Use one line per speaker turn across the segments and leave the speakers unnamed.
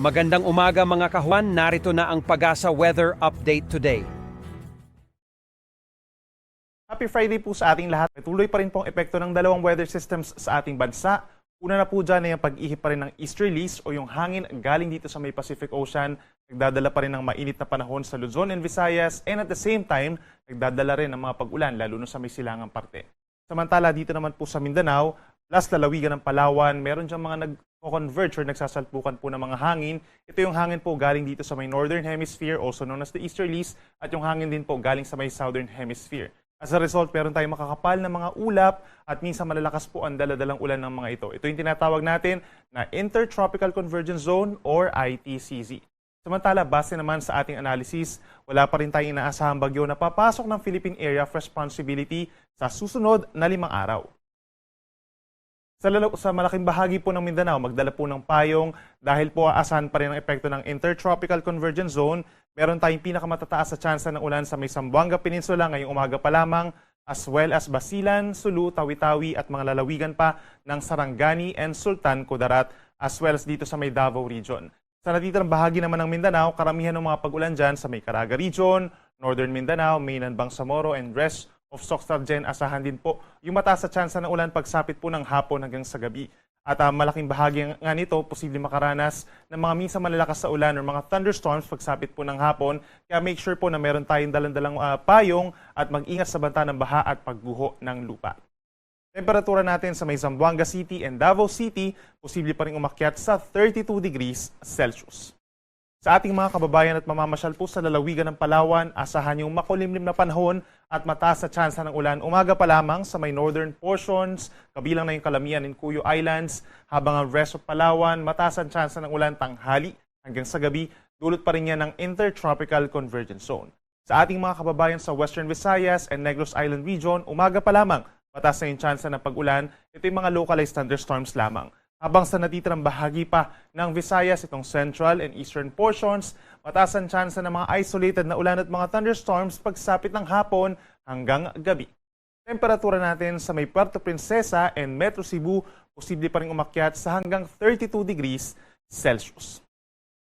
Magandang umaga mga kahuan, narito na ang Pagasa Weather Update today.
Happy Friday po sa ating lahat. Tuloy pa rin po ang epekto ng dalawang weather systems sa ating bansa. Una na po dyan ay ang pag-ihip pa rin ng easterlies o yung hangin galing dito sa may Pacific Ocean. Nagdadala pa rin ng mainit na panahon sa Luzon and Visayas and at the same time, nagdadala rin ng mga pag-ulan lalo na sa may silangang parte. Samantala dito naman po sa Mindanao, plus lalawigan ng Palawan, meron dyan mga nag-converge or nagsasalpukan po ng mga hangin. Ito yung hangin po galing dito sa may Northern Hemisphere, also known as the Easterlies, at yung hangin din po galing sa may Southern Hemisphere. As a result, meron tayong makakapal na mga ulap at minsan malalakas po ang daladalang ulan ng mga ito. Ito yung tinatawag natin na Intertropical Convergence Zone or ITCZ. Samantala, base naman sa ating analysis, wala pa rin tayong inaasahang bagyo na papasok ng Philippine Area of Responsibility sa susunod na limang araw. Sa, lalo, sa malaking bahagi po ng Mindanao, magdala po ng payong dahil po aasahan pa rin ang epekto ng Intertropical Convergence Zone. Meron tayong pinakamatataas sa tsansa ng ulan sa may Zamboanga Peninsula ngayong umaga pa lamang, as well as Basilan, Sulu, Tawi-Tawi at mga lalawigan pa ng Sarangani and Sultan Kudarat, as well as dito sa may Davao Region. Sa natitirang bahagi naman ng Mindanao, karamihan ng mga pag-ulan dyan sa may Caraga Region, Northern Mindanao, Mainland Bangsamoro, and rest of Soxtargen, asahan din po yung mataas sa tsansa ng ulan pagsapit po ng hapon hanggang sa gabi. At ah, malaking bahagi nga nito, posible makaranas ng mga minsan malalakas sa ulan or mga thunderstorms pagsapit po ng hapon. Kaya make sure po na meron tayong dalang-dalang ah, payong at mag-ingat sa banta ng baha at pagguho ng lupa. Temperatura natin sa may Zamboanga City and Davao City, posible pa rin umakyat sa 32 degrees Celsius. Sa ating mga kababayan at mamamasyal po sa lalawigan ng Palawan, asahan yung makulimlim na panahon at mataas sa tsansa ng ulan umaga pa lamang sa may northern portions, kabilang na yung Kalamian and Cuyo Islands, habang ang rest of Palawan, mataas ang tsansa ng ulan tanghali hanggang sa gabi, dulot pa rin yan ng Intertropical Convergence Zone. Sa ating mga kababayan sa Western Visayas and Negros Island Region, umaga pa lamang, mataas na yung tsansa ng pag-ulan, ito yung mga localized thunderstorms lamang. Habang sa natitirang bahagi pa ng Visayas, itong central and eastern portions, mataas ang tsansa ng mga isolated na ulan at mga thunderstorms pagsapit ng hapon hanggang gabi. Temperatura natin sa may Puerto Princesa and Metro Cebu, posible pa rin umakyat sa hanggang 32 degrees Celsius.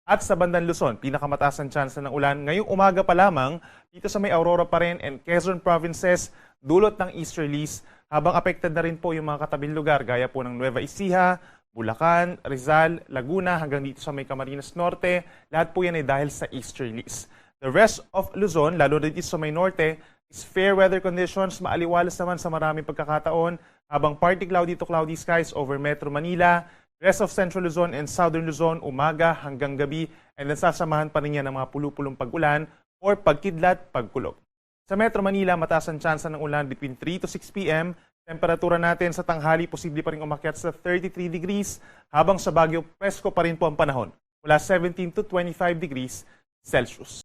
At sa bandang Luzon, pinakamataas ang tsansa ng ulan ngayong umaga pa lamang dito sa may Aurora pa rin and Quezon provinces dulot ng easterlies habang affected na rin po yung mga katabing lugar gaya po ng Nueva Ecija, Bulacan, Rizal, Laguna hanggang dito sa may Camarines Norte. Lahat po yan ay dahil sa easterlies. The rest of Luzon, lalo na dito sa may norte, is fair weather conditions, maaliwalas naman sa maraming pagkakataon, habang partly cloudy to cloudy skies over Metro Manila, rest of Central Luzon and Southern Luzon, umaga hanggang gabi, and then sasamahan pa rin yan ng mga pulupulong pag-ulan or pagkidlat, pagkulog. Sa Metro Manila, mataas ang tsansa ng ulan between 3 to 6 p.m. Temperatura natin sa tanghali, posible pa rin umakyat sa 33 degrees, habang sa Baguio, presko pa rin po ang panahon, mula 17 to 25 degrees Celsius.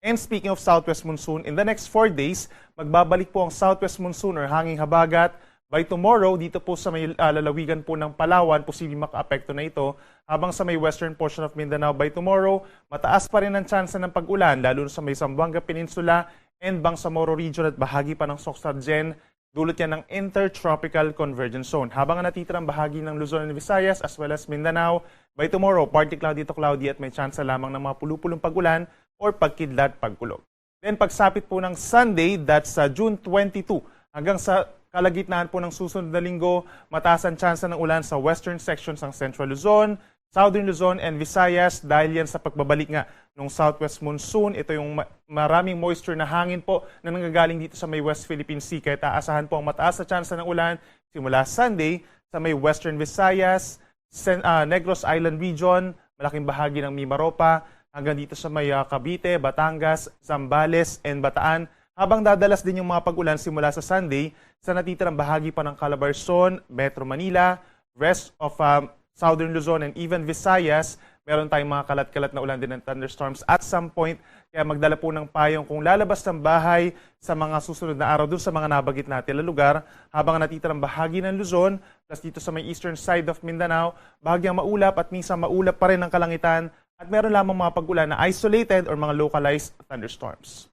And speaking of southwest monsoon, in the next 4 days, magbabalik po ang southwest monsoon or hanging habagat. By tomorrow, dito po sa may ah, lalawigan po ng Palawan, posibleng maka-apekto na ito. Habang sa may western portion of Mindanao, by tomorrow, mataas pa rin ang tsansa ng pag-ulan, lalo na sa may Zamboanga Peninsula and Bangsamoro Region at bahagi pa ng Soxtargen. Dulot yan ng Intertropical Convergence Zone. Habang ang natitirang bahagi ng Luzon and Visayas as well as Mindanao, by tomorrow, partly cloudy to cloudy at may tsansa lamang ng mga pulupulong pag-ulan or pagkidlat pagkulog. Then pagsapit po ng Sunday, that's sa June 22, hanggang sa kalagitnaan po ng susunod na linggo, mataas ang tsansa ng ulan sa western sections ng Central Luzon, Southern Luzon and Visayas dahil yan sa pagbabalik nga ng southwest monsoon. Ito yung ma- maraming moisture na hangin po na nanggagaling dito sa may West Philippine Sea. Kaya taasahan po ang mataas na tsansa ng ulan simula Sunday sa may western Visayas, Sen- ah, Negros Island Region, malaking bahagi ng Mimaropa, hanggang dito sa may ah, Cavite, Batangas, Zambales, and Bataan. Habang dadalas din yung mga pag-ulan simula sa Sunday sa natitirang bahagi pa ng Calabarzon, Metro Manila, rest of um, Southern Luzon and even Visayas, meron tayong mga kalat-kalat na ulan din ng thunderstorms at some point. Kaya magdala po ng payong kung lalabas ng bahay sa mga susunod na araw dun sa mga nabagit natin na lugar habang natitirang bahagi ng Luzon plus dito sa may eastern side of Mindanao, bahagyang maulap at minsan maulap pa rin ang kalangitan at meron lamang mga pag-ulan na isolated or mga localized thunderstorms.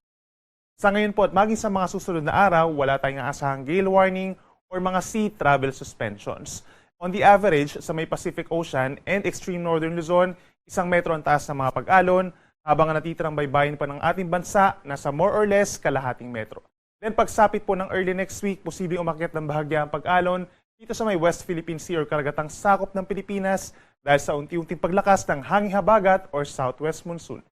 Sa ngayon po at maging sa mga susunod na araw, wala tayong aasahang gale warning or mga sea travel suspensions. On the average, sa may Pacific Ocean and extreme northern Luzon, isang metro ang taas ng mga pag-alon, habang ang natitirang baybayin pa ng ating bansa nasa more or less kalahating metro. Then pagsapit po ng early next week, posibleng umakyat ng bahagya ang pag-alon dito sa may West Philippine Sea or karagatang sakop ng Pilipinas dahil sa unti-unting paglakas ng hanging habagat or southwest monsoon.